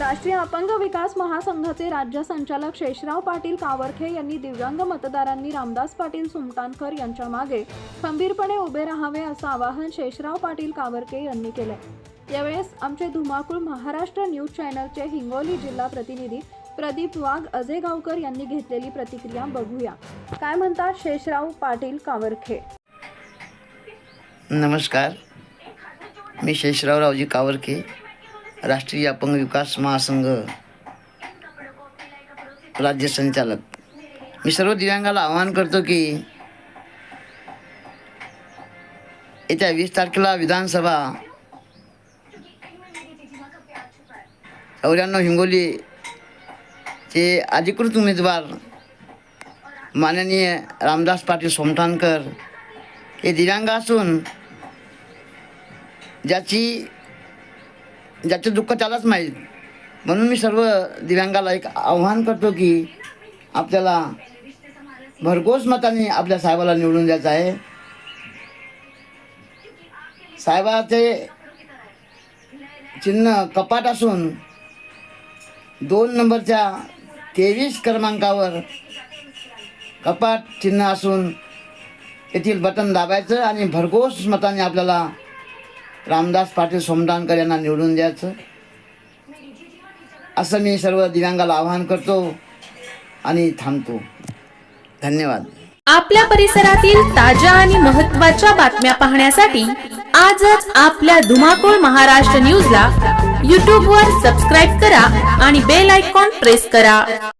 राष्ट्रीय अपंग विकास महासंघाचे राज्य संचालक शेषराव पाटील कावरखे यांनी दिव्यांग मतदारांनी रामदास पाटील सुमटानकर यांच्या मागे खंबीरपणे उभे राहावे असं आवाहन शेषराव पाटील कावरके यांनी केलंय. यावेळेस आमचे धुमाकूळ महाराष्ट्र न्यूज चॅनलचे हिंगोली जिल्हा प्रतिनिधी प्रदीप वाघ अजय गावकर यांनी घेतलेली प्रतिक्रिया बघूया. काय म्हणतात शेषराव पाटील कावरखे? नमस्कार. मी शेषराव रावजी कावरके राष्ट्रीय अपंग विकास महासंघ. राज्य संचालक. मी सर्व दिव्यांगाला आवाहन करतो की येत्या वीस तारखेला विधानसभा. चौऱ्याण्णव हिंगोलीचे अधिकृत उमेदवार माननीय रामदास पाटील सोमठाणकर हे दिव्यांग असून ज्याची ज्याचं दुःख त्यालाच माहीत. म्हणून मी सर्व दिव्यांगाला एक आव्हान करतो की आपल्याला भरघोस मताने आपल्या साहेबाला निवडून द्यायचं आहे. साहेबाचे चिन्ह कपाट असून दोन नंबरच्या तेवीस क्रमांकावर कपाट चिन्ह असून येथील बटन दाबायचं आणि भरघोस मताने आपल्याला रामदास पाटील सोमदानकर यांना निवडून द्यायचं. असं मी सर्व दिव्यांगाला आवाहन करतो आणि थांबतो. धन्यवाद. आपल्या परिसरातील ताज्या आणि महत्त्वाच्या बातम्या पाहण्यासाठी आजच आपल्या धुमाकूळ महाराष्ट्र न्यूजला यूट्यूबवर सबस्क्राईब करा आणि बेल आयकॉन प्रेस करा.